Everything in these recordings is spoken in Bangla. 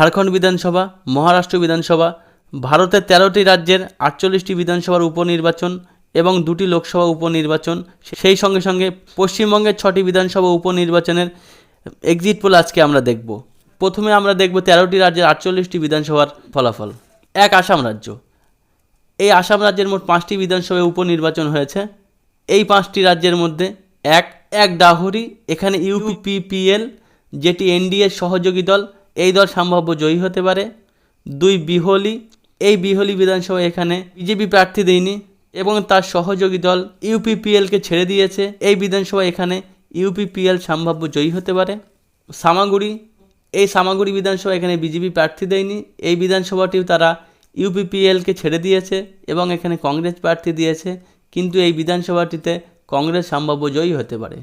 ঝাড়খণ্ড বিধানসভা, মহারাষ্ট্র বিধানসভা ভারতের তেরোটি রাজ্যের আটচল্লিশটি বিধানসভার উপনির্বাচন এবং দুটি লোকসভা উপনির্বাচন। সেই সঙ্গে সঙ্গে পশ্চিমবঙ্গের ছটি বিধানসভা উপনির্বাচনের এক্সিট পোল আজকে আমরা দেখব। প্রথমে আমরা দেখব তেরোটি রাজ্যের আটচল্লিশটি বিধানসভার ফলাফল। এক আসাম রাজ্য। এই আসাম রাজ্যের মোট পাঁচটি বিধানসভায় উপনির্বাচন হয়েছে। এই পাঁচটি রাজ্যের মধ্যে এক এক ডাহরি, এখানে ইউপিপিএল যেটি এনডিএর সহযোগী দল এই দল সম্ভাব্য জয়ী হতে পারে। দুই বিহলি, এই বিহলি বিধানসভা এখানে বিজেপি প্রার্থী দেয়নি এবং তার সহযোগী দল ইউপিপিএলকে ছেড়ে দিয়েছে। এই বিধানসভা এখানে ইউপিপিএল সম্ভাব্য জয়ী হতে পারে। সামাগুড়ি, এই সামাগুড়ি বিধানসভা এখানে বিজেপি প্রার্থী দেয়নি। এই বিধানসভাটিও তারা ইউপিপিএলকে ছেড়ে দিয়েছে এবং এখানে কংগ্রেস প্রার্থী দিয়েছে। কিন্তু এই বিধানসভাটিতে কংগ্রেস সম্ভাব্য জয়ী হতে পারে।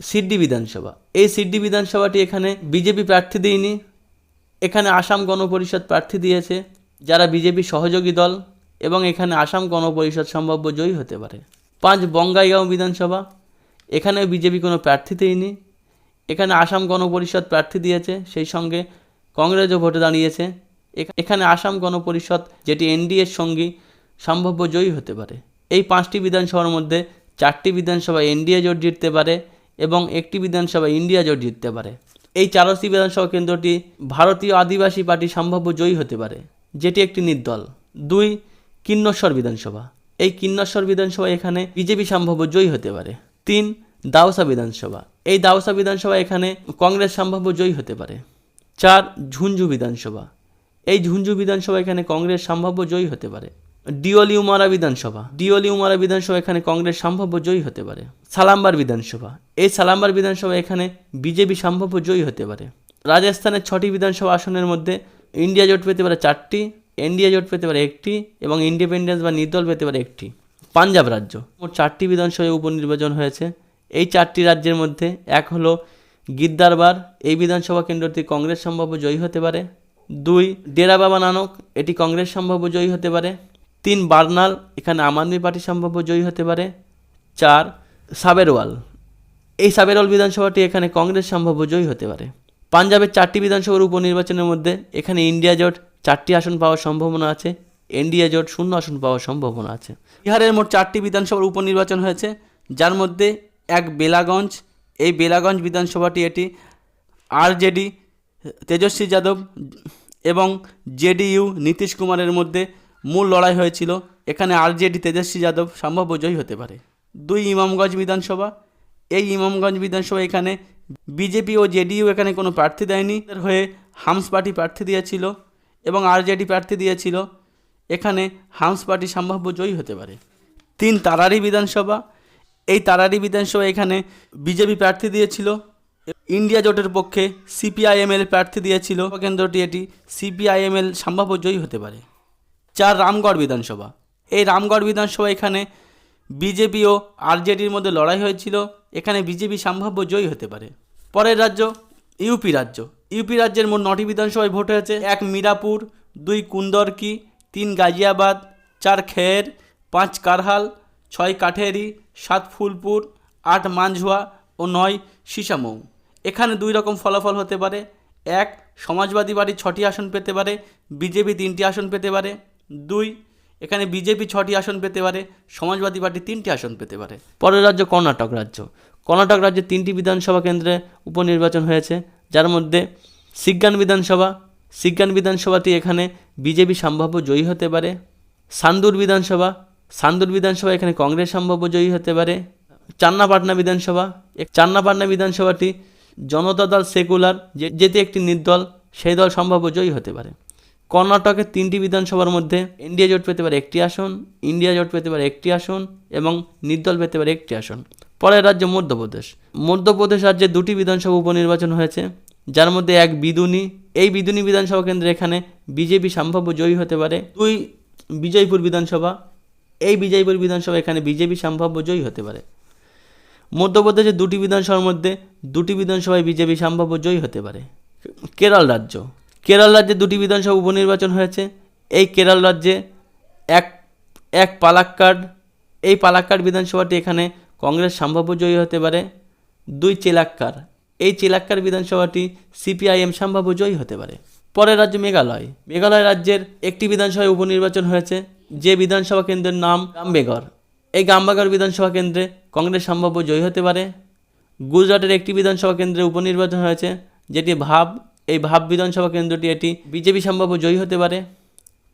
সিডি বিধানসভা, এই সিডি বিধানসভাটি এখানে বিজেপি প্রার্থী দেয়নি। এখানে আসাম গণপরিষদ প্রার্থী দিয়েছে, যারা বিজেপি সহযোগী দল, এবং এখানে আসাম গণপরিষদ সম্ভাব্য জয়ী হতে পারে। পাঁচ বঙ্গাইগাঁও বিধানসভা, এখানে বিজেপি কোনো প্রার্থী দেয়নি এখানে আসাম গণপরিষদ প্রার্থী দিয়েছে, সেই সঙ্গে কংগ্রেসও ভোটে দাঁড়িয়েছে। এখা- এখানে আসাম গণপরিষদ, যেটি এনডিএর সঙ্গী, সম্ভাব্য জয়ী হতে পারে। এই পাঁচটি বিধানসভার মধ্যে চারটি বিধানসভা এনডিএ জোট জিততে পারে, এবং একটি বিধানসভা ইন্ডিয়া জোট জিততে পারে। এই চারটি বিধানসভা কেন্দ্রটি ভারতীয় আদিবাসী পার্টি সম্ভাব্য জয়ী হতে পারে, যেটি একটি নির্দল। দুই, কিন্নস্বর বিধানসভা। এই কিন্নস্বর বিধানসভা এখানে বিজেপি সম্ভাব্য জয়ী হতে পারে। তিন, দাওসা বিধানসভা। এই দাওসা বিধানসভা এখানে কংগ্রেস সম্ভাব্য জয়ী হতে পারে। চার ঝুঞ্ঝু বিধানসভা। এই ঝুঞ্ঝু বিধানসভা এখানে কংগ্রেস সম্ভাব্য জয়ী হতে পারে। ডিওলি উমারা বিধানসভা। ডিওলি উমারা বিধানসভা এখানে কংগ্রেস সম্ভাব্য জয়ী হতে পারে। সালাম্বার বিধানসভা। এই সালাম্বার বিধানসভা এখানে বিজেপি সম্ভাব্য জয়ী হতে পারে। রাজস্থানের ছটি বিধানসভা আসনের মধ্যে ইন্ডিয়া জোট পেতে পারে চারটি, এনডিএ জোট পেতে পারে একটি এবং ইন্ডিপেন্ডেন্স বা নির্দল পেতে পারে একটি। পাঞ্জাব রাজ্য। মোট চারটি বিধানসভায় উপনির্বাচন হয়েছে। এই চারটি রাজ্যের মধ্যে এক হলো গিদ্দারবার। এই বিধানসভা কেন্দ্রটি কংগ্রেস সম্ভাব্য জয়ী হতে পারে। দুই ডেরা বাবা নানক। এটি কংগ্রেস সম্ভাব্য জয়ী হতে পারে। তিন বার্নাল, এখানে আম আদমি পার্টি সম্ভাব্য জয়ী হতে পারে। চার, সাবেরওয়াল। এই সাবেরওয়াল বিধানসভাটি এখানে কংগ্রেস সম্ভাব্য জয়ী হতে পারে। পাঞ্জাবের চারটি বিধানসভার উপনির্বাচনের মধ্যে এখানে ইন্ডিয়া জোট চারটি আসন পাওয়ার সম্ভাবনা আছে, এনডিএ জোট শূন্য আসন পাওয়ার সম্ভাবনা আছে। বিহারের মোট চারটি বিধানসভার উপনির্বাচন হয়েছে, যার মধ্যে এক বেলাগঞ্জ। এই বেলাগঞ্জ বিধানসভাটি এটি আরজেডি, তেজস্বী যাদব এবং জেডিইউ নীতিশ কুমারের মধ্যে মূল লড়াই হয়েছিল। এখানে আরজেডি তেজস্বী যাদব সম্ভাব্য জয়ী হতে পারে। দুই ইমামগঞ্জ বিধানসভা। এই ইমামগঞ্জ বিধানসভা এখানে বিজেপি ও জেডিইউ এখানে কোনো প্রার্থী দেয়নি। হয়ে হামস পার্টি প্রার্থী দিয়েছিল এবং আরজেডি প্রার্থী দিয়েছিল। এখানে হামস পার্টি সম্ভাব্য জয়ী হতে পারে। তিন তারারি বিধানসভা। এই তারারি বিধানসভা এখানে বিজেপি প্রার্থী দিয়েছিল। ইন্ডিয়া জোটের পক্ষে সিপিআইএমএল প্রার্থী দিয়েছিল। কেন্দ্রটি এটি সিপিআইএমএল সম্ভাব্য জয়ী হতে পারে। চার রামগড় বিধানসভা। এই রামগড় বিধানসভা এখানে বিজেপি ও আরজেডির মধ্যে লড়াই হয়েছিল। এখানে বিজেপি সম্ভাব্য জয়ী হতে পারে। পরের রাজ্য, ইউপি রাজ্য। ইউপি রাজ্যের মোট নটি বিধানসভায় ভোট হয়েছে। এক মিরাপুর, দুই কুন্দরকি, তিন গাজিয়াবাদ, চার খের, পাঁচ কারহাল, ছয় কাঠেরি, সাত ফুলপুর, আট মাঞ্ঝুয়া ও নয় সিসামৌ। এখানে দুই রকম ফলাফল হতে পারে। এক, সমাজবাদী পার্টি ছটি আসন পেতে পারে। বিজেপি তিনটি আসন পেতে পারে। দুই, এখানে বিজেপি ছটি আসন পেতে পারে, সমাজবাদী পার্টি তিনটি আসন পেতে পারে। পরের রাজ্য কর্ণাটক রাজ্য। কর্ণাটক রাজ্যে তিনটি বিধানসভা কেন্দ্রে উপনির্বাচন হয়েছে, যার মধ্যে সিজ্ঞান বিধানসভা। সিজ্ঞান বিধানসভাটি এখানে বিজেপি সম্ভাব্য জয়ী হতে পারে, সান্দুর বিধানসভা। সান্দুর বিধানসভা এখানে কংগ্রেস সম্ভাব্য জয়ী হতে পারে, চান্নাপাটনা বিধানসভা। চান্নাপাটনা বিধানসভাটি জনতা দল সেকুলার যেটি একটি নির্দল, সেই দল সম্ভাব্য জয়ী হতে পারে। কর্ণাটকের তিনটি বিধানসভার মধ্যে ইন্ডিয়া জোট পেতে পারে একটি আসন ইন্ডিয়া জোট পেতে পারে একটি আসন এবং নির্দল পেতে পারে একটি আসন। পরের রাজ্য মধ্যপ্রদেশ। মধ্যপ্রদেশ রাজ্যে দুটি বিধানসভা উপনির্বাচন হয়েছে, যার মধ্যে এক বিদুনি। এই বিদুনি বিধানসভা কেন্দ্রে এখানে বিজেপি সম্ভাব্য জয়ী হতে পারে। দুই বিজয়পুর বিধানসভা। এই বিজয়পুর বিধানসভা এখানে বিজেপি সম্ভাব্য জয়ী হতে পারে। মধ্যপ্রদেশের দুটি বিধানসভার মধ্যে দুটি বিধানসভায় বিজেপি সম্ভাব্য জয়ী হতে পারে। কেরল রাজ্য। কেরল রাজ্যে দুটি বিধানসভা উপনির্বাচন হয়েছে। এই কেরল রাজ্যে এক এক পালাক্কাড়, এই পালাক্কাড় বিধানসভাটি এখানে কংগ্রেস সম্ভাব্য জয়ী হতে পারে। দুই চেলাক্কার এই চেলাক্কার বিধানসভাটি সিপিআইএম সম্ভাব্য জয়ী হতে পারে। পরের রাজ্য মেঘালয়। মেঘালয় রাজ্যের একটি বিধানসভায় উপনির্বাচন হয়েছে, যে বিধানসভা কেন্দ্রের নাম গাম্বেগর এই গাম্বাগর বিধানসভা কেন্দ্রে কংগ্রেস সম্ভাব্য জয়ী হতে পারে। গুজরাটের একটি বিধানসভা কেন্দ্রে উপনির্বাচন হয়েছে, যেটি ভাব এই ভাব বিধানসভা কেন্দ্রটি এটি বিজেপি সম্ভাব্য জয়ী হতে পারে।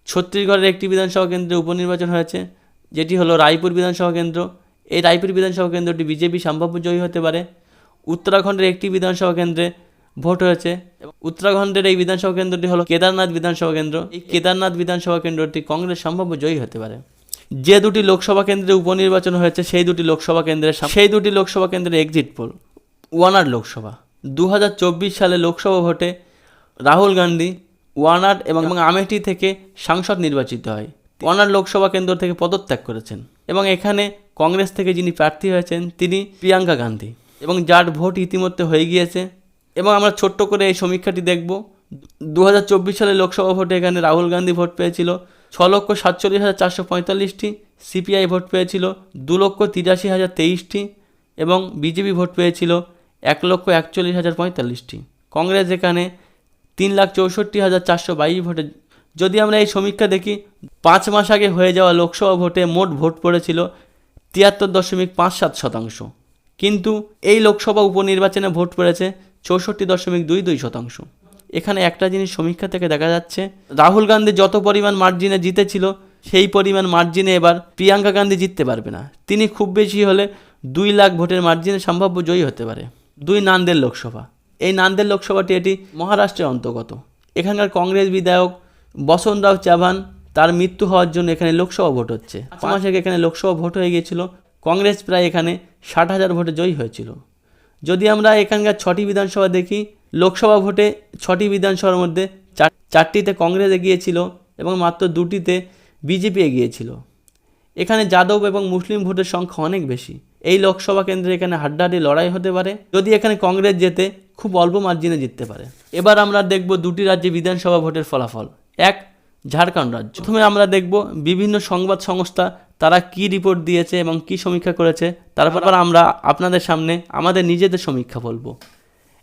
ছত্তিশগড়ের একটি বিধানসভা কেন্দ্রে উপনির্বাচন হয়েছে, যেটি হলো রায়পুর বিধানসভা কেন্দ্র। এই রায়পুর বিধানসভা কেন্দ্রটি বিজেপি সম্ভাব্য জয়ী হতে পারে। উত্তরাখণ্ডের একটি বিধানসভা কেন্দ্রে ভোট হয়েছে উত্তরাখণ্ডের এই বিধানসভা কেন্দ্রটি হলো কেদারনাথ বিধানসভা কেন্দ্র। এই কেদারনাথ বিধানসভা কেন্দ্রটি কংগ্রেস সম্ভাব্য জয়ী হতে পারে। যে দুটি লোকসভা কেন্দ্রে উপনির্বাচন হয়েছে, সেই দুটি লোকসভা কেন্দ্রের সেই দুটি লোকসভা কেন্দ্রের এক্সিট পোল ওয়ানার লোকসভা। দু হাজার চব্বিশ সালে লোকসভা ভোটে রাহুল গান্ধী ওয়ানাড এবং এবং আমেঠি থেকে সাংসদ নির্বাচিত হয়। ওয়ানার লোকসভা কেন্দ্র থেকে পদত্যাগ করেছেন এবং এখানে কংগ্রেস থেকে যিনি প্রার্থী হয়েছেন তিনি প্রিয়াঙ্কা গান্ধী এবং যার ভোট ইতিমধ্যে হয়ে গিয়েছে। এবং আমরা ছোট্ট করে এই সমীক্ষাটি দেখব। দু সালে লোকসভা ভোটে এখানে রাহুল গান্ধী ভোট পেয়েছিল ছ লক্ষ সাতচল্লিশ হাজার চারশো পঁয়তাল্লিশটি, সিপিআই ভোট পেয়েছিল দু লক্ষ তিরাশি হাজার তেইশটি এবং বিজেপি ভোট পেয়েছিল এক লক্ষ একচল্লিশ হাজার পঁয়তাল্লিশটি। কংগ্রেস এখানে তিন লাখ চৌষট্টি হাজার চারশো বাইশ ভোটে। যদি আমরা এই সমীক্ষা দেখি, পাঁচ মাস আগে হয়ে যাওয়া লোকসভা ভোটে মোট ভোট পড়েছিল তিয়াত্তর দশমিক পাঁচ সাত শতাংশ। কিন্তু এই লোকসভা উপনির্বাচনে ভোট পড়েছে চৌষট্টি দশমিক দুই দুই শতাংশ। এখানে একটা জিনিস সমীক্ষা থেকে দেখা যাচ্ছে, রাহুল গান্ধী যত পরিমাণ মার্জিনে জিতেছিল, সেই পরিমাণ মার্জিনে এবার প্রিয়াঙ্কা গান্ধী জিততে পারবে না। তিনি খুব বেশি হলে দুই লাখ ভোটের মার্জিনে সম্ভাব্য জয়ী হতে পারে। দুই নান্দের লোকসভা। এই নান্দের লোকসভাটি এটি মহারাষ্ট্রের অন্তর্গত। এখানকার কংগ্রেস বিধায়ক বসন্তরাও চাভান তার মৃত্যু হওয়ার জন্য এখানে লোকসভা ভোট হচ্ছে। পাঁচ মাস আগে এখানে লোকসভা ভোট হয়ে গিয়েছিল। কংগ্রেস প্রায় এখানে ষাট হাজার ভোটে জয়ী হয়েছিল। যদি আমরা এখানকার ছটি বিধানসভা দেখি লোকসভা ভোটে ছটি বিধানসভার মধ্যে চার চারটিতে কংগ্রেস এগিয়েছিল এবং মাত্র দুটিতে বিজেপি এগিয়েছিল। এখানে যাদব এবং মুসলিম ভোটের সংখ্যা অনেক বেশি। এই লোকসভা কেন্দ্রে এখানে হাড্ডাহাড্ডি লড়াই হতে পারে, যদি এখানে কংগ্রেস জেতে খুব অল্প মার্জিনে জিততে পারে। এবার আমরা দেখব দুটি রাজ্যে বিধানসভা ভোটের ফলাফল। এক, ঝাড়খণ্ড রাজ্য। প্রথমে আমরা দেখব বিভিন্ন সংবাদ সংস্থা, তারা কি রিপোর্ট দিয়েছে এবং কি সমীক্ষা করেছে। তারপর আমরা আপনাদের সামনে আমাদের নিজেদের সমীক্ষা বলব।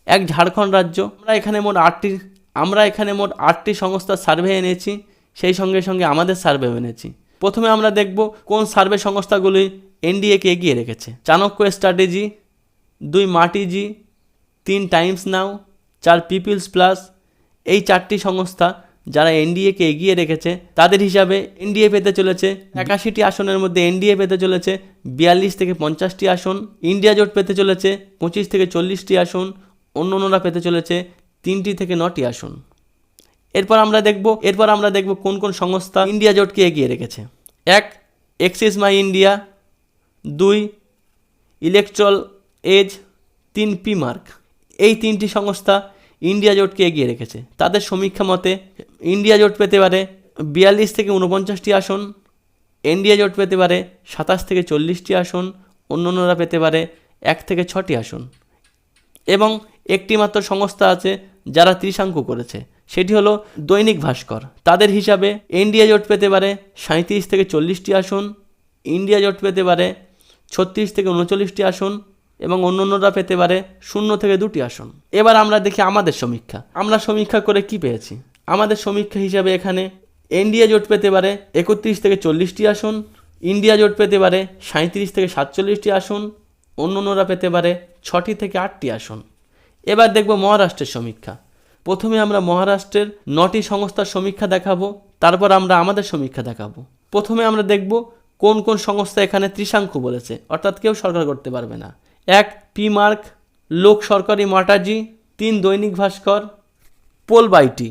এক, ঝাড়খণ্ড রাজ্য। আমরা এখানে মোট আটটি, আমরা এখানে মোট আটটি সংস্থার সার্ভে এনেছি, সেই সঙ্গে সঙ্গে আমাদের সার্ভে এনেছি। প্রথমে আমরা দেখব কোন সার্ভে সংস্থাগুলি এনডিএকে এগিয়ে রেখেছে। চাণক্য স্ট্র্যাটেজি দুই মাটিজি তিন টাইমস নাও চার পিপলস প্লাস এই চারটি সংস্থা যারা এনডিএকে এগিয়ে রেখেছে, তাদের হিসাবে এনডিএ পেতে চলেছে একাশিটি আসনের মধ্যে এনডিএ পেতে চলেছে বিয়াল্লিশ থেকে পঞ্চাশটি আসন ইন্ডিয়া জোট পেতে চলেছে পঁচিশ থেকে চল্লিশটি আসন, অন্য অন্যরা পেতে চলেছে তিনটি থেকে নটি আসন। এরপর আমরা দেখব, এরপর আমরা দেখব কোন কোন সংস্থা ইন্ডিয়া জোটকে এগিয়ে রেখেছে। এক এক্সিস মাই ইন্ডিয়া দুই, ইলেকট্রল এজ তিন পি মার্ক। এই তিনটি সংস্থা ইন্ডিয়া জোটকে এগিয়ে রেখেছে। তাদের সমীক্ষা মতে, ইন্ডিয়া জোট পেতে পারে বিয়াল্লিশ থেকে উনপঞ্চাশটি আসন, এনডিএ জোট পেতে পারে সাতাশ থেকে চল্লিশটি আসন অন্য অন্যরা পেতে পারে এক থেকে ছটি আসন। এবং একটি মাত্র সংস্থা আছে যারা ত্রিশাঙ্কু করেছে, সেটি হলো দৈনিক ভাস্কর। তাদের হিসাবে এনডিএ জোট পেতে পারে সাঁত্রিশ থেকে চল্লিশটি আসন, ইন্ডিয়া জোট পেতে পারে ছত্রিশ থেকে উনচল্লিশটি আসন এবং অন্য অন্যরা পেতে পারে শূন্য থেকে দুটি আসন। এবার আমরা দেখি আমাদের সমীক্ষা। আমরা সমীক্ষা করে কি পেয়েছি? আমাদের সমীক্ষা হিসাবে এখানে এনডিএ জোট পেতে পারে একত্রিশ থেকে চল্লিশটি আসন, ইন্ডিয়া জোট পেতে পারে সাঁত্রিশ থেকে সাতচল্লিশটি আসন অন্য অন্যরা পেতে পারে ছটি থেকে আটটি আসন। এবার দেখব মহারাষ্ট্রের সমীক্ষা। প্রথমে আমরা মহারাষ্ট্রের নটি সংস্থার সমীক্ষা দেখাবো, তারপর আমরা আমাদের সমীক্ষা দেখাবো। প্রথমে আমরা দেখব কোন কোন সংস্থা এখানে ত্রিশাঙ্কু বলেছে? অর্থাৎ কেউ সরকার করতে পারবে না। এক, পি মার্ক, লোক সরকারি মাটাজি, তিন, দৈনিক ভাস্কর, পোল বাইটি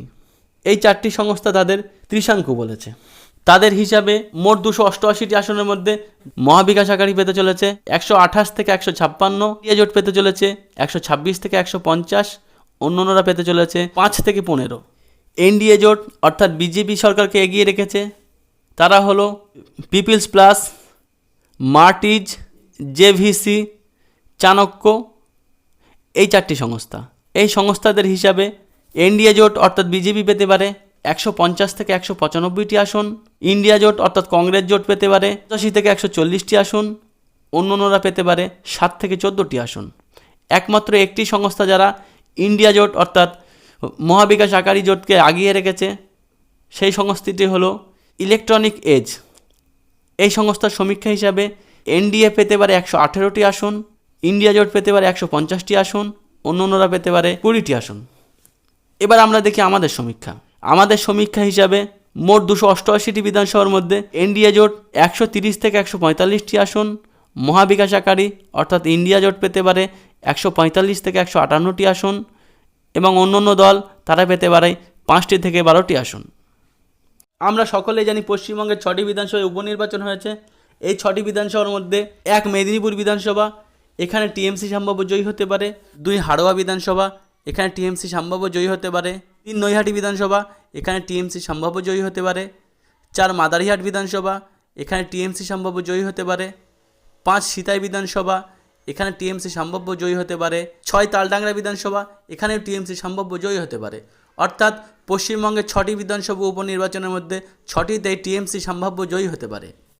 এই চারটি সংস্থা তাদের ত্রিশাঙ্কু বলেছে। তাদের হিসাবে মোট দুশো অষ্টআশিটি আসনের মধ্যে মহাবিকাশ আকারী পেতে চলেছে একশো আঠাশ থেকে একশো ছাপ্পান্ন জোট পেতে চলেছে একশো ছাব্বিশ থেকে একশো পঞ্চাশ অন্যান্যরা পেতে চলেছে পাঁচ থেকে পনেরো। এনডিএ জোট, অর্থাৎ বিজেপি সরকারকে এগিয়ে রেখেছে তারা হলো People's Pulse Matrize J V C Chanakya এই চারটি সংস্থা। এই সংস্থাদের হিসাবে এনডিএ জোট অর্থাৎ বিজেপি পেতে পারে একশো পঞ্চাশ থেকে একশো পঁচানব্বইটি আসন ইন্ডিয়া জোট অর্থাৎ কংগ্রেস জোট পেতে পারে পঁচাশি থেকে একশো চল্লিশটি আসন অন্য অন্যরা পেতে পারে সাত থেকে চোদ্দোটি আসন। একমাত্র একটি সংস্থা যারা ইন্ডিয়া জোট অর্থাৎ মহাবিকাশ আকারী জোটকে আগিয়ে রেখেছে, সেই সংস্থাটি হলো ইলেকট্রনিক এজ। এই সংস্থার সমীক্ষা হিসাবে এনডিএ পেতে পারে একশো আঠেরোটি আসন, ইন্ডিয়া জোট পেতে পারে একশো পঞ্চাশটি আসন অন্য অন্যরা পেতে পারে কুড়িটি আসন। এবার আমরা দেখি আমাদের সমীক্ষা। আমাদের সমীক্ষা হিসাবে মোট দুশো অষ্টআশিটি বিধানসভার মধ্যে এনডিএ জোট একশো তিরিশ থেকে একশো পঁয়তাল্লিশটি আসন, মহাবিকাশ আকারী অর্থাৎ ইন্ডিয়া জোট পেতে পারে একশো পঁয়তাল্লিশ থেকে একশো আটান্নটি আসন এবং অন্য অন্য দল তারা পেতে পারে পাঁচটি থেকে বারোটি আসন। আমরা সকলেই জানি পশ্চিমবঙ্গের ছটি বিধানসভায় উপনির্বাচন হয়েছে। এই ছটি বিধানসভার মধ্যে এক মেদিনীপুর বিধানসভা, এখানে টিএমসি সম্ভাব্য জয়ী হতে পারে। দুই হাড়োয়া বিধানসভা, এখানে টিএমসি সম্ভাব্য জয়ী হতে পারে। তিন নৈহাটি বিধানসভা, এখানে টিএমসি সম্ভাব্য জয়ী হতে পারে। চার মাদারিহাট বিধানসভা, এখানে টিএমসি সম্ভাব্য জয়ী হতে পারে। পাঁচ সিতাই বিধানসভা, এখানে টিএমসি সম্ভাব্য জয়ী হতে পারে। ছয় তালডাংরা বিধানসভা, এখানেও টিএমসি সম্ভাব্য জয়ী হতে পারে। অর্থাৎ পশ্চিমবঙ্গের ছটি বিধানসভা উপনির্বাচনের মধ্যে ছটিতেই টিএমসি সম্ভাব্য জয়ী হতে পারে।